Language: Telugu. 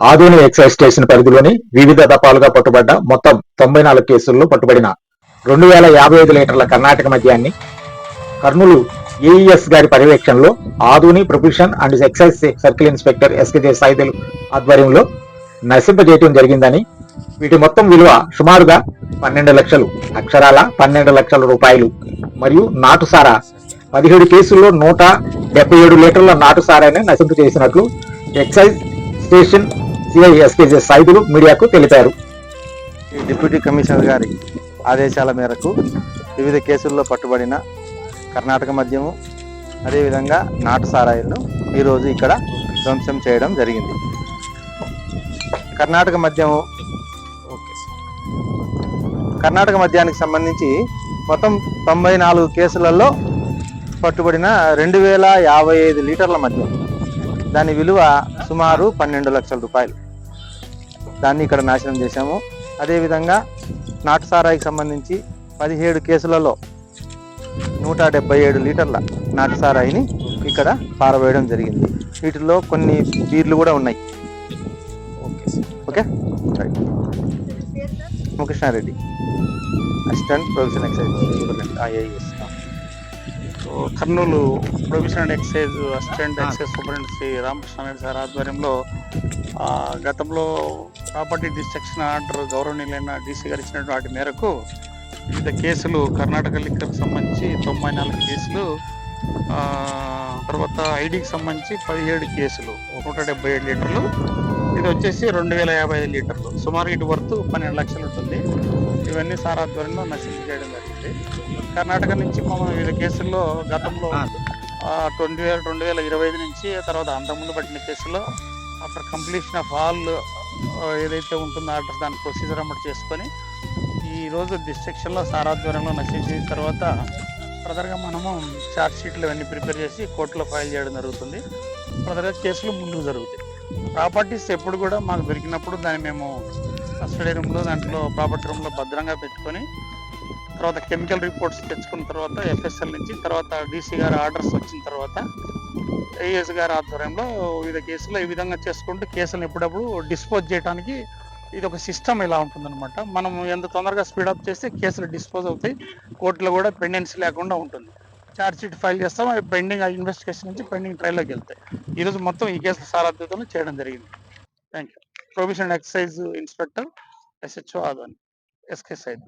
ఆదోని ఎక్సైజ్ స్టేషన్ పరిధిలోని వివిధ దఫాలుగా పట్టుబడ్డ మొత్తం తొంభై నాలుగు కేసుల్లో పట్టుబడిన రెండు వేల యాభై ఐదు లీటర్ల కర్ణాటక మద్యాన్ని కర్నూలు ఏఈఎస్ గారి పర్యవేక్షణలో Adoni prohibition and excise circle inspector SK Saidulu ఆధ్వర్యంలో నశింపజేయటం జరిగిందని వీటి మొత్తం విలువ సుమారుగా పన్నెండు లక్షలు అక్షరాల పన్నెండు లక్షల రూపాయలు మరియు నాటుసారా పదిహేడు కేసుల్లో నూట డెబ్బై ఏడు లీటర్ల నాటుసారాన్ని నశింపు చేసినట్లు ఎక్సైజ్ స్టేషన్ సిఐఎస్కేజే సాయుధులు మీడియాకు తెలిపారు. డిప్యూటీ కమిషనర్ గారి ఆదేశాల మేరకు వివిధ కేసుల్లో పట్టుబడిన కర్ణాటక మద్యము అదేవిధంగా నాటు సారాయిలను ఈరోజు ఇక్కడ ధ్వంసం చేయడం జరిగింది. కర్ణాటక మద్యము కర్ణాటక మద్యానికి సంబంధించి మొత్తం తొంభై నాలుగు కేసులలో పట్టుబడిన రెండు వేల యాభై ఐదు లీటర్ల మద్యం. దాని విలువ సుమారు పన్నెండు లక్షల రూపాయలు. దాన్ని ఇక్కడ నాశనం చేశాము. అదేవిధంగా నాటు సారాయికి సంబంధించి పదిహేడు కేసులలో నూట డెబ్బై ఏడు లీటర్ల నాటు సారాయిని ఇక్కడ పారవేయడం జరిగింది. వీటిలో కొన్ని బీర్లు కూడా ఉన్నాయి. Okay. Right. Ramakrishna Reddy assistant prohibition excise. IAS. Kurnool prohibition excise assistant excise superintendent Shri Ramakrishna Reddy sir ఆధ్వర్యంలో గతంలో ప్రాపర్టీ డిస్ట్రక్షన్ ఆర్డర్ గౌరవనీయులైన డీసీ గారు ఇచ్చినటువంటి వాటి మేరకు వివిధ కేసులు కర్ణాటక లిక్కర్కి సంబంధించి తొంభై నాలుగు కేసులు తర్వాత ఐడికి సంబంధించి పదిహేడు కేసులు నూట డెబ్బై ఏడు లీటర్లు. ఇది వచ్చేసి రెండు వేల యాభై ఐదు లీటర్లు. సుమారు ఇటు వర్త్ పన్నెండు లక్షలు ఉంటుంది. ఇవన్నీ సార్ ఆధ్వర్యంలో నశింపు చేయడం జరిగింది. కర్ణాటక నుంచి మనం వివిధ కేసుల్లో గతంలో ట్వంటీ వేల రెండు వేల ఇరవై ఐదు నుంచి తర్వాత అంతకుముందు పట్టిన కేసులో ఆఫ్టర్ కంప్లీషన్ ఆఫ్ ఆల్ ఏదైతే ఉంటుందో ఆర్డర్ దాని ప్రొసీజర్ అమలు చేసుకొని ఈ రోజు డిస్ట్రిక్షన్లో సారాధ్వర్యంలో నశించిన తర్వాత ఫర్దర్గా మనము ఛార్జ్ షీట్లు ఇవన్నీ ప్రిపేర్ చేసి కోర్టులో ఫైల్ చేయడం జరుగుతుంది. ఫర్దర్గా కేసులు ముందుకు జరుగుతాయి. ప్రాపర్టీస్ ఎప్పుడు కూడా మాకు దొరికినప్పుడు దాన్ని మేము కస్టడీ రూమ్లో దాంట్లో ప్రాపర్టీ రూమ్లో భద్రంగా పెట్టుకొని తర్వాత కెమికల్ రిపోర్ట్స్ తెచ్చుకున్న తర్వాత ఎఫ్ఎస్ఎల్ నుంచి తర్వాత డీసీ గారి ఆర్డర్స్ వచ్చిన తర్వాత ఏఎస్ గారి ఆధ్వర్యంలో వివిధ కేసులు ఈ విధంగా చేసుకుంటూ కేసులను ఎప్పుడప్పుడు డిస్పోజ్ చేయడానికి ఇది ఒక సిస్టమ్ ఇలా ఉంటుందన్నమాట. మనం ఎంత తొందరగా స్పీడప్ చేస్తే కేసులు డిస్పోజ్ అవుతాయి కోర్టులో కూడా పెండెన్సీ లేకుండా ఉంటుంది. ఛార్జ్ షీట్ ఫైల్ చేస్తాం అవి పెండింగ్ ఇన్వెస్టిగేషన్ నుంచి పెండింగ్ ట్రయల్లోకి వెళ్తాయి. ఈరోజు మొత్తం ఈ కేసులు సారథ్యతను చేయడం జరిగింది. Thank you prohibition excise inspector SHO Adoni SK Syed